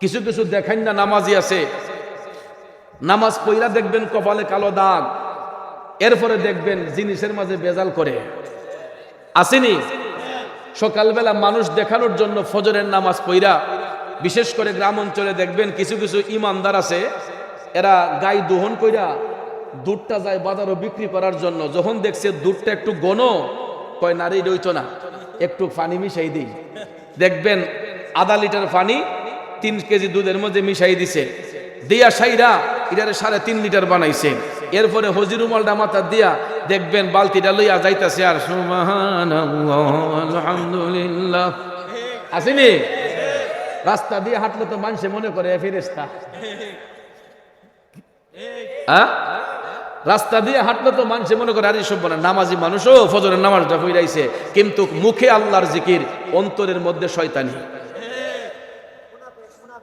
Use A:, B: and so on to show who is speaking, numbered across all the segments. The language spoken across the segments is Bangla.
A: কিছু কিছু দেখান না নামাজি আছে। নামাজ পইরা দেখবেন কপালে কালো দাগ। এরপরে দেখবেন জিনিসের মাঝে বেজাল করে। আসেনি? সকালবেলা মানুষ দেখানোর জন্য ফজরের নামাজ পইরা, বিশেষ করে গ্রাম অঞ্চলে দেখবেন কিছু কিছু ইমানদার আছে, এরা গাই দোহন কইরা দুধটা যায় বাজারও বিক্রি করার জন্য। যখন দেখছে দুধটা একটু গণ কয় নারী রইত না। একটু পানি মিশাই দিই। দেখবেন আধা লিটার পানি তিন কেজি দুধের মধ্যে মিশাই দিছে। দিয়া সাইরা এটারে সাড়ে তিন লিটার বানাইছে। এরপরে হজিরুমালটা মাথা দিয়া দেখবেন বালতিটা লইয়া যাইতাছে আর আলহামদুলিল্লাহ। আসেনি? রাস্তা দিয়ে হাঁটলে তো মানুষে মনে করে ফেরেস্তা হ্যাঁ? রাস্তা দিয়ে হাঁটলে তো মানুষে মনে করে, আরে সব নামাজি মানুষও ফজরের নামাজটা ফিরাইছে কিন্তু মুখে আল্লাহর জিকির, অন্তরের মধ্যে শয়তানি।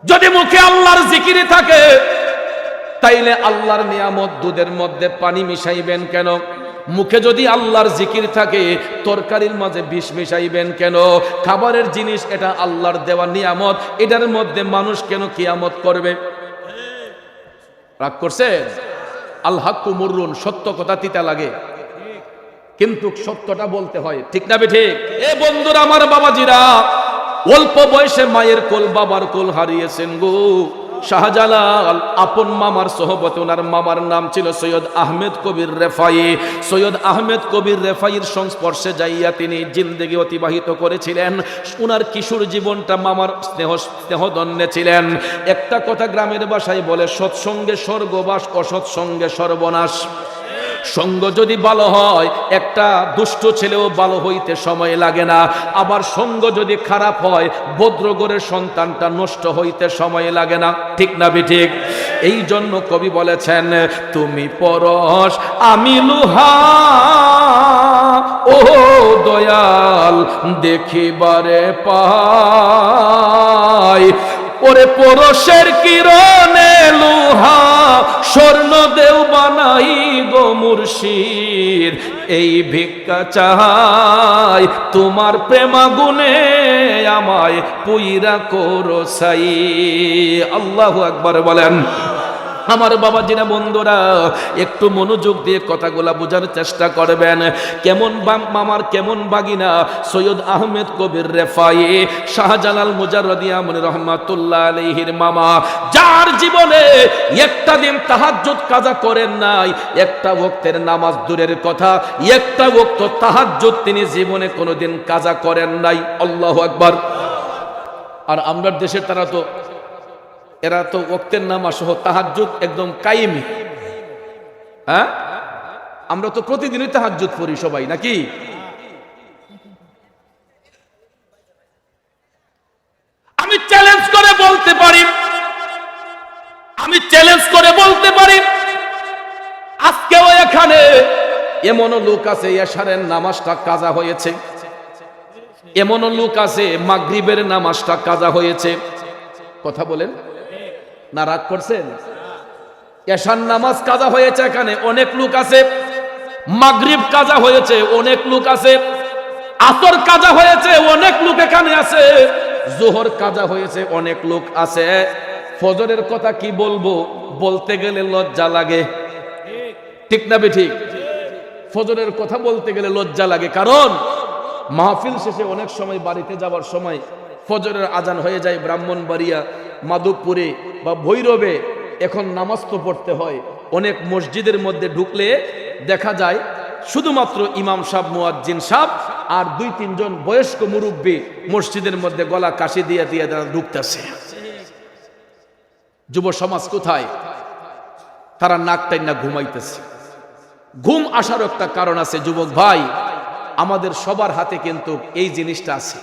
A: যদি মুখে আল্লাহর জিকিরে থাকে, তাইলে আল্লাহর নিয়ামত দুধের মধ্যে পানি মিশাইবেন কেন? মুখে যদি আল্লাহর জিকির থাকে, তরকারির মাঝে বিষ মিশাইবেন কেন? খাবারের জিনিস এটা আল্লাহর দেওয়া নিয়ামত, এটার মধ্যে মানুষ কেন কিয়ামত করবে? রাগ করছে আল্লাহ কুমুরুন সত্য কথা তিতা লাগে। কিন্তু সত্যটা বলতে হয়, ঠিক না বে ঠিক? এ বন্ধুরা, আমার বাবাজিরা অল্প বয়সে মায়ের কোল, বাবার কোল হারিয়েছেন গো। শাহজালাল, আপন মামার সহবত, ওনার মামার নাম ছিল সৈয়দ আহমেদ কবির রেফাই। সৈয়দ আহমেদ কবির রেফাইয়ের সংস্পর্শে যাইয়া তিনি জিন্দেগি অতিবাহিত করেছিলেন। ওনার কিশোর জীবনটা মামার স্নেহ, স্নেহদন্যে ছিলেন। একটা কথা গ্রামের বাসায় বলে, সৎসঙ্গে স্বর্গবাস, অসৎসঙ্গে সর্বনাশ। সঙ্গ যদি ভালো হয়, একটা দুষ্ট ছেলেও ভালো হইতে সময় লাগে না। আবার সঙ্গ যদি খারাপ হয় ভদ্রগরের সন্তানটা নষ্ট হইতে সময় লাগে না। ঠিক না ঠিক? এই জন্য কবি বলেছেন, তুমি পরশ, আমি লোহা ও দয়াল, দেখিবারে পাই। ওরে পরশের কিরণে লোহা স্বর্ণ দেও বানাই গো মুর্শিদ এই ভিক্ষা চাই। তোমার প্রেমাগুনে আমায় পুইরা করো সাই। আল্লাহ একবার বলেন। আমার বাবাজিরা বন্ধুরা, একটু মনোযোগ দিয়ে কথাগুলা বোঝার চেষ্টা করবেন। কেমন বাম- মামার, কেমন বাগিনা? সৈয়দ আহমেদ কবির রেফাই, শাহজালাল মুজারদিয়া মনে রহমাতুল্লাহ আলহির মামা। যার জীবনে একটা দিন তাহাজ্জুদ কাজা করেন নাই, একটা ভক্তের নামাজ দূরের কথা, একটা ভক্ত তাহাজ্জুদ তিনি জীবনে কোনোদিন কাজা করেন নাই। আল্লাহ আকবার। আর আমরা দেশের তারা তো এরা তো ওক্তের নামা সহ তাহাজ্জুদ একদম কায়েমি। হ্যাঁ? আমরা তো প্রতিদিনই তাহাজ্জুদ পড়ি সবাই, নাকি? আমি চ্যালেঞ্জ করে বলতে পারি। আমি চ্যালেঞ্জ করে বলতে পারি। আজকেও এখানে এমনও লোক আছে, এশারের নামাজটা কাজা হয়েছে। এমনও লোক আছে, মাগরিবের নামাজটা কাজা হয়েছে। কথা বলেন। না রাগ করছেন? এশার নামাজ কাজা হয়েছে এখানে, অনেক লোক আছে। মাগরিব কাজা হয়েছে, অনেক লোক আছে। আসর কাজা হয়েছে, অনেক লোক এখানে আছে। জোহর কাজা হয়েছে, অনেক লোক আছে। ফজরের কথা কি বলব? বলতে গেলে লজ্জা লাগে। ঠিক না বে ঠিক? ফজরের কথা বলতে গেলে লজ্জা লাগে। কারণ মাহফিল শেষে অনেক সময় বাড়িতে যাওয়ার সময় ফজরের আজান হয়ে যায় ব্রাহ্মণবাড়িয়া, মাধবপুরে। বা ভৈরবে এখন নামাজ তো পড়তে হয়। অনেক মসজিদের মধ্যে ঢুকলে দেখা যায়, শুধুমাত্র ইমাম সাহ মুয়াজ্জিন সাহ আর দুই তিনজন বয়স্ক মুরব্বী মসজিদের মধ্যে গলা কাশি দিয়ে দিয়ে তারা ঢুকতেছে। যুব সমাজ কোথায়? তারা নাক টাইনা ঘুমাইতেছে। ঘুম আসার একটা কারণ আছে, যুবক ভাই, আমাদের সবার হাতে কিন্তু এই জিনিসটা আছে।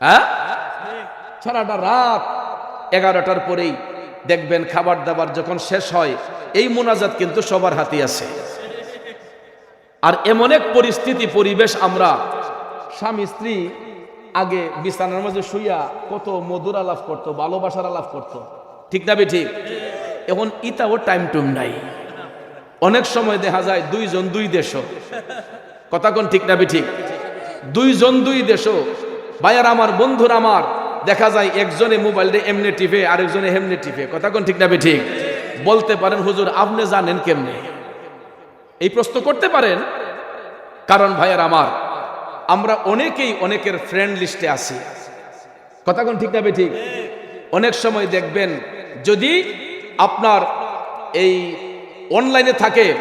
A: হ্যাঁ? সারাটা রাত এগারোটার পরেই দেখবেন খাবার দাবার যখন শেষ হয়, এই মোনাজাত কিন্তু সবার হাতে আছে। আর এমন এক পরিস্থিতি, পরিবেশ আমরা স্বামী, স্ত্রী আগে বিছানার মাঝে শুইয়া কত মধুর আলাপ করতো, ভালোবাসার আলাপ করতো। ঠিক না ঠিক এখন ইতাও টাইম টুম নাই। অনেক সময় দেখা যায় দুইজন দুই দেশ কথা কোন ঠিক না ঠিক দুইজন দুই দেশ ভাইয়ার আমার, বন্ধুর আমার দেখা যায় একজনে মোবাইলটা এমনি টিপে আরেকজনে হেমনে টিপে কথা কোন ঠিক না ঠিক? বলতে পারেন, হুজুর, আপনি জানেন কেমনে? এই প্রশ্ন করতে পারেন, কারণ ভাইয়ের আমার, আমরা অনেকেই অনেকের ফ্রেন্ড লিস্টে আছি। কথা কোন ঠিক না ঠিক? অনেক সময় দেখবেন, যদি আপনার এই অনলাইনে থাকে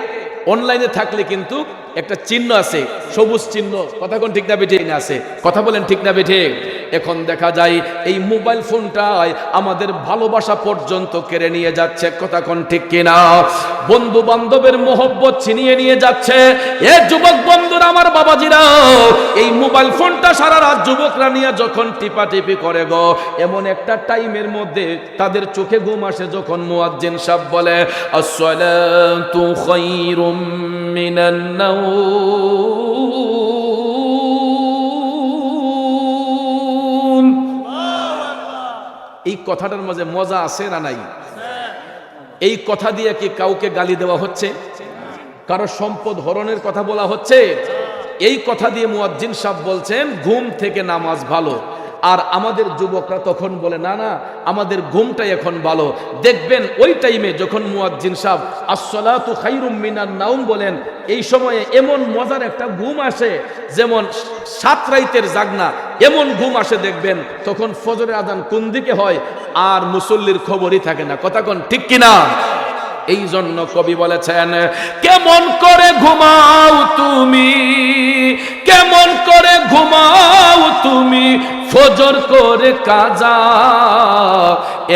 A: অনলাইনে থাকলে কিন্তু একটা চিহ্ন আছে, সবুজ চিহ্ন। কথা কোন ঠিক না বেঠে আছে? কথা বলেন ঠিক না বেঠে এখন দেখা যায় এই মোবাইল ফোনটাই আমাদের ভালোবাসা পর্যন্ত কেড়ে নিয়ে যাচ্ছে, কথা কোন ঠিক কিনা? বন্ধু বান্ধবের মোহব্বত ছিনিয়ে নিয়ে যাচ্ছে। এ যুবক বন্ধুরা আমার বাবাজিরা, এই মোবাইল ফোনটা সারা রাত যুবকরা নিয়ে যখন টিপাটিপি করে গো, এমন একটা টাইমের মধ্যে তাদের চোখে ঘুম আসে যখন মুয়াজ্জিন সাহেব বলে, আসসালাতু খায়রুম মিনান নাওম এই কথাটার মাঝে মজা আছে না নাই? এই কথা দিয়ে কি কাউকে গালি দেওয়া হচ্ছে? কারও সম্পদ হরণের কথা বলা হচ্ছে? এই কথা দিয়ে মুয়াজ্জিন সাহেব বলছেন, ঘুম থেকে নামাজ ভালো। আর আমাদের যুবকরা তখন বলে, না না, আমাদের ঘুমটাই এখন ভালো। দেখবেন ওই টাইমে যখন মুয়াজ্জিন সাহেব, আসসালাতু খাইরুম মিনান নাউম বলেন, এই সময়ে এমন মজার একটা ঘুম আসে, যেমন সাত রাইতের জাগনা, এমন ঘুম আসে দেখবেন, তখন ফজরের আজান কোন দিকে হয় আর মুসল্লির খবরই থাকে না। কথা কোন ঠিক কিনা? এই জন্য কবি বলেছেন, কেমন করে ঘুমাও তুমি, কেমন করে ঘুমাও তুমি ফজর করে কাজা,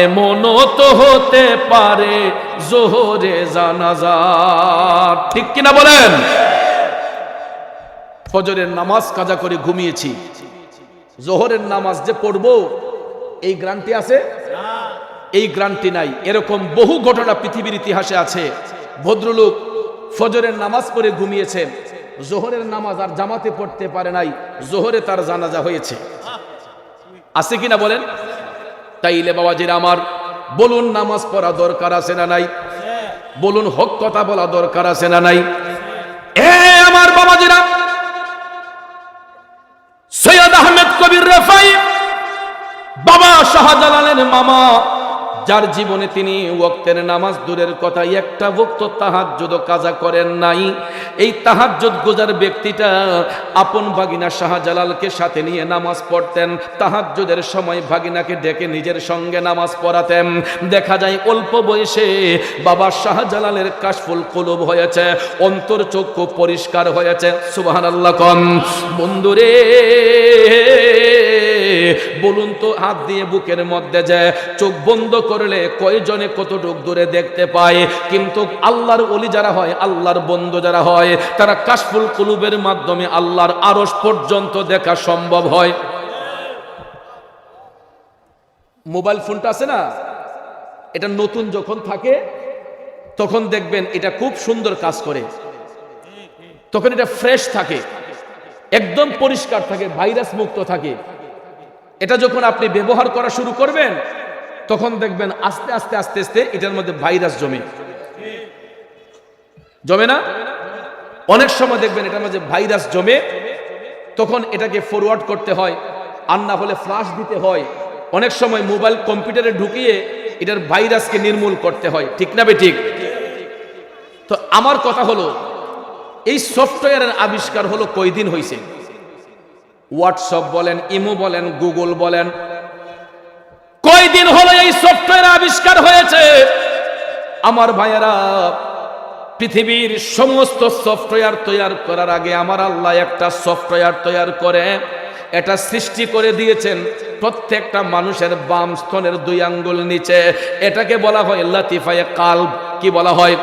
A: এমনও তো হতে পারে জোহরে জানাজা। ঠিক কিনা বলেন? ফজরের নামাজ কাজা করে ঘুমিয়েছি। জোহরের নামাজ যে পড়ব, এই গ্রান্টি আছে? এই গ্রান্টি নাই। এরকম বহু ঘটনা পৃথিবীর ইতিহাসে আছে। ভদ্রলোক ফজরের নামাজ পড়ে ঘুমিয়েছেন। জোহরের নামাজ আর জামাতে পড়তে পারে নাই। জোহরে তার জানাজা হয়েছে। আছে কিনা বলেন? তাইলে বাবাজির আমার, বলুন নামাজ পড়া দরকার আছে না নাই? বলুন হক কথা বলা দরকার আছে না নাই? আমার বাবাজিরা, সৈয়দ আহমেদ কবির রেফাই, বাবা শাহজালালের মামা যার জীবনে তিনি ওক্তের নামাজ দূরের কথা একটা ভক্ত তাহাজ্জুদ কাজা করেন নাই। এই তাহাজ্জুদ গোজার ব্যক্তিটা আপন ভাগিনা শাহজালালকে সাথে নিয়ে নামাজ পড়তেন। তাহাজ্জুদের সময় ভাগিনাকে ডেকে নিজের সঙ্গে নামাজ পড়াতেন। দেখা যায় অল্প বয়সে বাবা শাহজালালের কাশফুল কলুব হয়েছে, অন্তর চক্ষু পরিষ্কার হয়েছে। সুবাহ সুবহানাল্লাহ কন। বন্ধুরে বলুন তো, হাত দিয়ে বুকের মধ্যে যে চোখ বন্ধ করলে কয়জনে কতটুক দূরে দেখতে পায়? কিন্তু আল্লাহর অলি যারা হয়, আল্লাহর বন্ধু যারা হয়, তারা কাশফুল কুলুবের মাধ্যমে আল্লাহর আরস পর্যন্ত দেখা সম্ভব হয়। মোবাইল ফোনটা আছে না? এটা নতুন যখন থাকে, তখন দেখবেন এটা খুব সুন্দর কাজ করে। তখন এটা ফ্রেশ থাকে, একদম পরিষ্কার থাকে, ভাইরাস মুক্ত থাকে। এটা যখন আপনি ব্যবহার করা শুরু করবেন, তখন দেখবেন আস্তে আস্তে আস্তে আস্তে এটার মধ্যে ভাইরাস জমে। জমে না? অনেক সময় দেখবেন এটার মধ্যে ভাইরাস জমে, তখন এটাকে ফরওয়ার্ড করতে হয়, আর না হলে ফ্লাশ দিতে হয়। অনেক সময় মোবাইল কম্পিউটারে ঢুকিয়ে এটার ভাইরাসকে নির্মূল করতে হয়। ঠিক না বে ঠিক? তো আমার কথা হলো, এই সফটওয়্যারের আবিষ্কার হলো কয়দিন হয়েছে হোয়াটসঅ্যাপ বলেন ইমো বলেন গুগল বলেন। কয়দিন হলো এই সফটওয়্যার আবিষ্কার হয়েছে? আমার ভাইয়েরা, পৃথিবীর সমস্ত সফটওয়্যার তৈরি করার আগে আমার আল্লাহ একটা সফটওয়্যার তৈরি করে, এটা সৃষ্টি করে দিয়েছেন প্রত্যেকটা মানুষের বাম স্তনের দুই আঙ্গুল নিচে। এটাকে বলা হয় লাতিফায়ে কাল্ব। কি বলা হয়?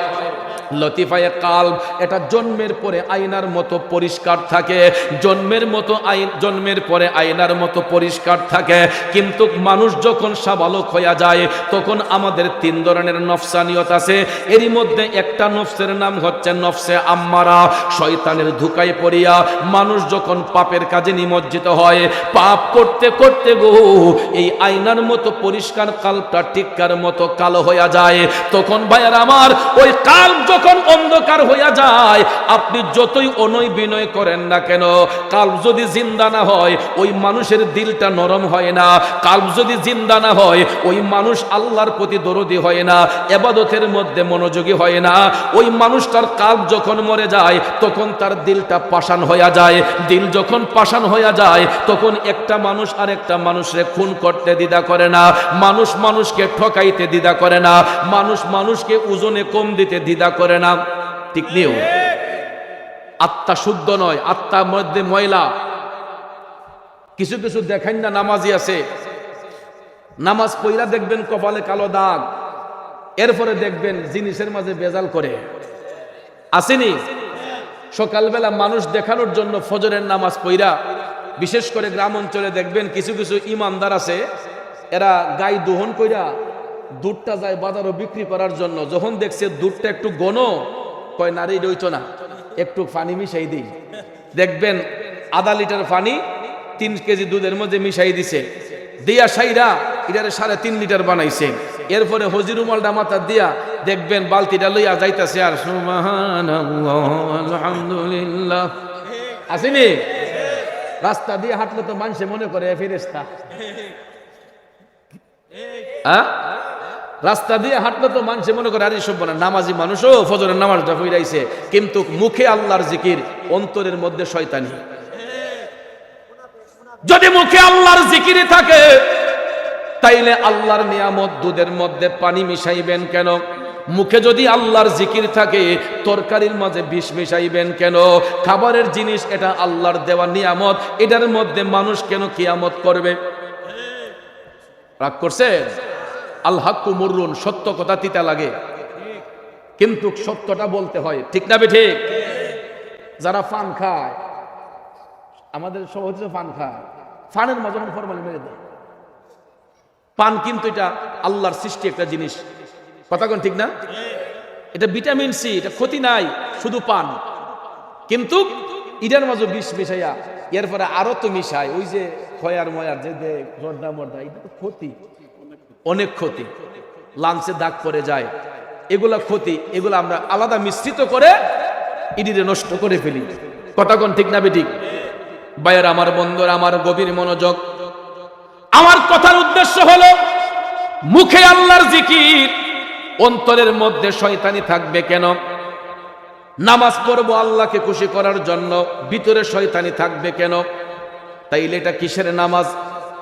A: লতিফায়ে কাল এটা জন্মের পরে আয়নার মতো পরিষ্কার থাকে, জন্মের মতো আইন জন্মের পরে আয়নার মতো পরিষ্কার থাকে। কিন্তু মানুষ যখন সাবালক হইয়া যায়, তখন আমাদের তিন ধরনের নফসানিয়ত আছে। এরই মধ্যে একটা নফসের নাম হচ্ছে নফসে আম্মারা, শয়তানের ধুকায় পড়িয়া মানুষ যখন পাপের কাজে নিমজ্জিত হয়, পাপ করতে করতে গো, এই আয়নার মতো পরিষ্কার কালটা টিক্কার মতো কালো হইয়া যায়। তখন ভাইয়ার আমার, ওই কাল যখন অন্ধকার হইয়া যায়, আপনি যতই অনয় বিনয় করেন না কেন কাল যদি জিন্দা না হয়, ওই মানুষের দিলটা নরম হয় না। কাল যদি জিন্দা না হয়, ওই মানুষ আল্লাহর প্রতি দরদি হয় না, এবাদতের মধ্যে মনোযোগী হয় না। ওই মানুষটার কাল যখন মরে যায়, তখন তার দিলটা পাষাণ হইয়া যায়। দিল যখন পাষাণ হইয়া যায়, তখন একটা মানুষ আর একটা মানুষরে খুন করতে দ্বিধা করে না। মানুষ মানুষকে ঠকাইতে দ্বিধা করে না। মানুষ মানুষকে ওজনে কম দিতে দ্বিধা করে না, ঠিক নিও আত্মা শুদ্ধ নয়, আত্মার মধ্যে ময়লা। কিছু কিছু দেখেন না নামাজি আছে। নামাজ পইরা দেখবেন কপালে কালো দাগ। এরপরে দেখবেন জিনিসের মাঝে বেজাল করে। আসেনি? সকালবেলা মানুষ দেখানোর জন্য ফজরের নামাজ পইরা, বিশেষ করে গ্রাম অঞ্চলে দেখবেন কিছু কিছু ইমানদার আছে, এরা গাই দোহন কইরা দুধটা যায় বাজারও বিক্রি করার জন্য। যখন দেখছে দুধটা একটু গণ কয় নারী রইত না। একটু পানি মিশাই দিই। দেখবেন আধা লিটার পানি তিন কেজি দুধের মধ্যে মিশাই দিছে। দিয়া সাইরা এটারে সাড়ে তিন লিটার বানাইছে। এরপরে হজিরুমালটা মাথা দিয়া দেখবেন বালতিটা লইয়া যাইতাছে আর আলহামদুলিল্লাহ। আসেনি? রাস্তা দিয়ে হাঁটলে তো মানুষে মনে করে ফেরেস্তা হ্যাঁ? রাস্তা দিয়ে হাঁটলে তো মানুষে মনে করে, আরে সব না, নামাজি মানুষও ফজরের নামাজটা ফিরাইছে কিন্তু মুখে আল্লাহর জিকির, অন্তরের মধ্যে শয়তানি। যদি মুখে আল্লাহর জিকিরে থাকে, তাইলে আল্লাহর নিয়ামত দুধের মধ্যে পানি মিশাইবেন কেন? মুখে যদি আল্লাহর জিকির থাকে, তরকারির মাঝে বিষ মিশাইবেন কেন? খাবারের জিনিস, এটা আল্লাহর দেওয়া নিয়ামত। এটার মধ্যে মানুষ কেন কিয়ামত করবে? রাগ করছে আল হাক্কু মুররুন, সত্য কথা তিতা লাগে। কিন্তু সত্যটা বলতে হয়, ঠিক না বে ঠিক? যারা ফান খায়, আমাদের সব হচ্ছে ফান খায়। ফানের মাঝে যখন ফরমালি মেরে দেয় পান কিন্তু এটা আল্লাহর সৃষ্টি একটা জিনিস। কথা কোন ঠিক না? এটা ভিটামিন সি, এটা ক্ষতি নাই, শুধু পান। কিন্তু ইটার মাঝে বিষ মিশাইয়া, এরপরে আরও তো মিশায়, ওই যে খয়ার ময়ার যে দে জর্দা মর্দা, এটা ক্ষতি। অনেক ক্ষতি। লাঞ্চে দাগ পড়ে যায়। এগুলা ক্ষতি, এগুলো আমরা আলাদা মিশ্রিত করে ইডিরে নষ্ট করে ফেলি। কোন ঠিক না বেঠিক? বাইর আমার বন্ধুরা, আমার গভীর মনোযোগ। আমার কথার উদ্দেশ্য হলো, মুখে আল্লাহর জিকির, অন্তরের মধ্যে শয়তানি থাকবে কেন? নামাজ পড়ব আল্লাহকে খুশি করার জন্য, ভিতরে শয়তানি থাকবে কেন? তাইলে এটা কিসের নামাজ?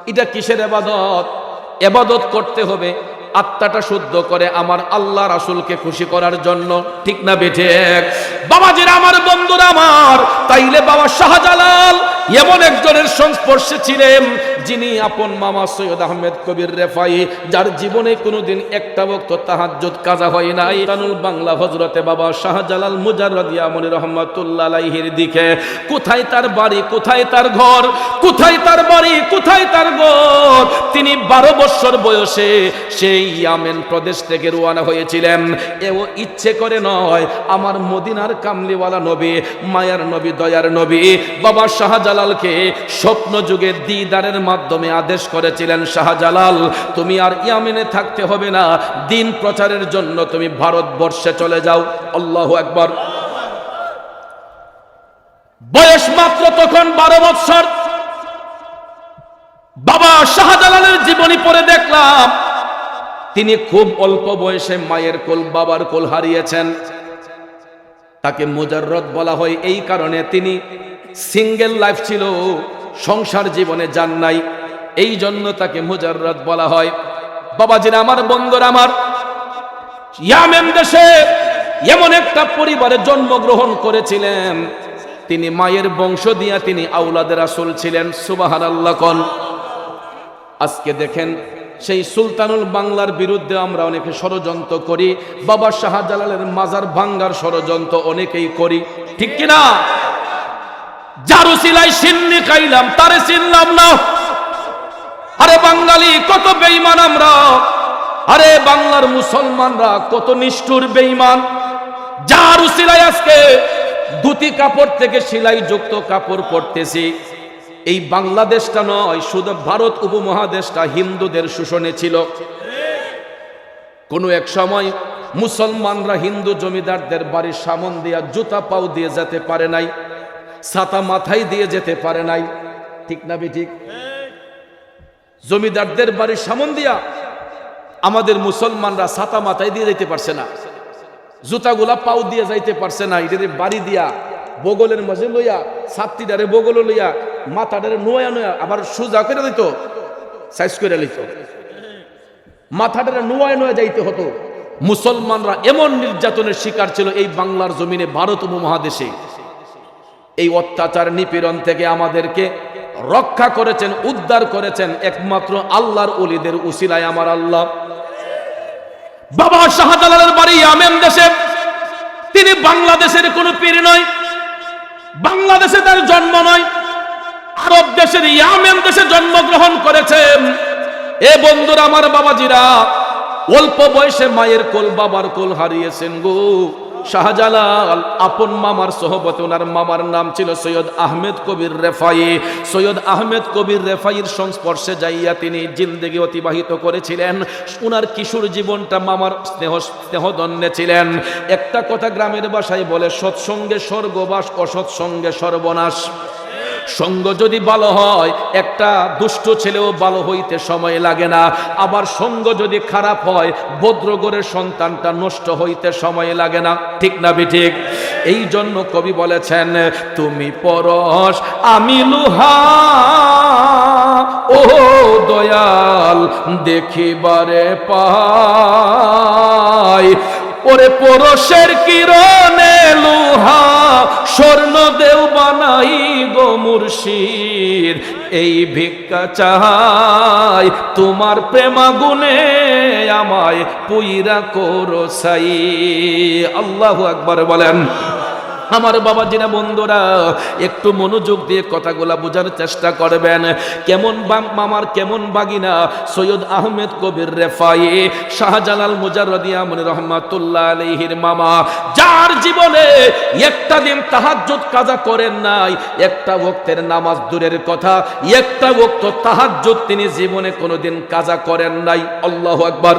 A: এটা কিসের এবাদত? এবাদত করতে হবে, আত্মাটা শুদ্ধ করে আমার আল্লাহ রাসুলকে খুশি করার জন্য। ঠিক না বেঠে বাবাজির, আমার বন্ধুরা আমার, তাইলে বাবা শাহজালাল এমন একজনের সংস্পর্শে ছিলেন যিনি আপন মামা সৈয়দ আহমেদ কবির রেফাই, যার জীবনে কোনোদিন একটা বক্ত তাহাজ্জুদ কাজা হয় নাই। তানুল বাংলা হজরতে বাবা শাহজালাল মুজাররদিয়া মনি রহমাতুল্লাহ আলাইহির দিকে, কোথায় তার বাড়ি, কোথায় তার ঘর, কোথায় তার বাড়ি, কোথায় তার ঘর? তিনি বারো বছর বয়সে সেই ইয়ামেন প্রদেশ থেকে রওনা হয়েছিলেন। এও ইচ্ছে করে নয়, আমার মদিনার কামলিওয়ালা নবী, মায়ার নবী, দয়ার নবী, বাবা শাহজালালকে স্বপ্ন যুগে দিদারের মাধ্যমে আদেশ করেছিলেন শাহজালাল, তুমি আর ইয়ামেনে থাকতে হবে না, দিন প্রচারের জন্য তুমি ভারতবর্ষে চলে যাও। আল্লাহ একবার বয়স মাত্র তখন বারো বৎসর। বাবা শাহজালালের জীবনী পড়ে দেখলাম। তিনি খুব অল্প বয়সে মায়ের কোল, বাবার কোল হারিয়েছেন। তাকে মুজাররদ বলা হয়। এই কারণে তিনি সিঙ্গেল লাইফ ছিল, সংসার জীবনে যান নাই। এই জন্য তাকে মুজাররদ বলা হয়। বাবা বাবাজির আমার, বন্ধুর আমার, ইয়ামেন দেশে এমন একটা পরিবারে জন্মগ্রহণ করেছিলেন। তিনি মায়ের বংশ দিয়া তিনি আউলাদের আসল ছিলেন সুবাহান আল্লাহ কন। আজকে দেখেন, সেই সুলতানুল বাংলার বিরুদ্ধে আমরা অনেকে ষড়যন্ত্র করি, বাবা শাহজালালের মাজার ভাঙ্গার ষড়যন্ত্র অনেকেই করি, ঠিক কিনা? যারু সিলাই খাইলাম, তারে চিনলাম না। আরে বাঙালি, কত বেইমান আমরা। আরে বাংলার মুসলমানরা কত নিষ্ঠুর বেইমান যার সিলাই আজকে ধুতি কাপড় থেকে সেলাই যুক্ত কাপড় পরতেছি, এই বাংলাদেশটা নয়, শুধু ভারত উপমহাদেশটা হিন্দুদের শোষণে ছিল। কোনো এক সময় মুসলমানরা হিন্দু জমিদারদের বাড়ির সামন দিয়া জুতা পাও দিয়ে যেতে পারে নাই। ছাতা মাথায় দিয়ে যেতে পারে নাই। ঠিক না বে ঠিক জমিদারদের বাড়ির সামন দিয়া আমাদের মুসলমানরা ছাতা মাথায় দিয়ে যেতে পারছে না। জুতাগুলা পাও দিয়ে যাইতে পারছে না। এটারে বাড়ি দিয়া বগলের মাঝে লইয়া, ছাত্রীটারে বগল লইয়া, মাথাটারে নোয়া নোয়া আবার সোজা করে দিত, সাইজ করে লিত মাথাটারে নোয়ায় নোয়া যাইতে হতো। মুসলমানরা এমন নির্যাতনের শিকার ছিল এই বাংলার জমিনে, ভারত উপমহাদেশে। এই অত্যাচার নিপীড়ন থেকে আমাদেরকে রক্ষা করেছেন, উদ্ধার করেছেন একমাত্র আল্লাহর অলিদের উসিলায় আমার আল্লাহ। বাবা শাহজালালের বাড়ি আমেন দেশে। তিনি বাংলাদেশের কোনো পীর নয়, বাংলাদেশে তার জন্ম নয়, আরব দেশের ইয়ামেন দেশে জন্মগ্রহণ করেছেন। এ বন্ধুরা, আমার বাবাজিরা, অল্প বয়সে মায়ের কোল বাবার কোল হারিয়েছেন গো। শাহজালাল আপন মামার সহবত ওনার মামার নাম ছিল সৈয়দ আহমেদ কবির রেফাই। সৈয়দ আহমেদ কবির রেফাইয়ের সংস্পর্শে যাইয়া তিনি জিন্দেগি অতিবাহিত করেছিলেন। ওনার কিশোর জীবনটা মামার স্নেহ স্নেহদন্যে ছিলেন। একটা কথা গ্রামের বাসায় বলে, সৎসঙ্গে স্বর্গবাস, অসৎসঙ্গে সর্বনাশ। সঙ্গ যদি ভালো হয়, একটা দুষ্ট ছেলেও ভালো হইতে সময় লাগে না। আবার সঙ্গ যদি খারাপ হয়, ভদ্রগরের সন্তানটা নষ্ট হইতে সময় লাগে না। ঠিক না ঠিক এই জন্য কবি বলেছেন, তুমি পরশ, আমি লুহা, ও দয়াল দেখিবারে পাই। ওরে পরশের কিরণে লোহা স্বর্ণ দেও বানাই গো মুর্শিদ। এই ভিক্ষা চাই তোমার প্রেমাগুনে আমায় পুইরা করো সাই। আল্লাহ আকবার বলেন। আমার বাবাজিরা বন্ধুরা, একটু মনোযোগ দিয়ে কথাগুলা বোঝার চেষ্টা করবেন। কেমন মামার কেমন বাগিনা? সৈয়দ আহমেদ কবির রেফাই, শাহজালাল মুজাররদি আমন রহমাতুল্লাহ আলাইহির মামা। যার জীবনে একটা দিন তাহাজ্জুদ কাজা করেন নাই, একটা ওক্তের নামাজ দূরের কথা, একটা ওক্ত তাহাজ্জুদ তিনি জীবনে কোনোদিন কাজা করেন নাই। আল্লাহু আকবার।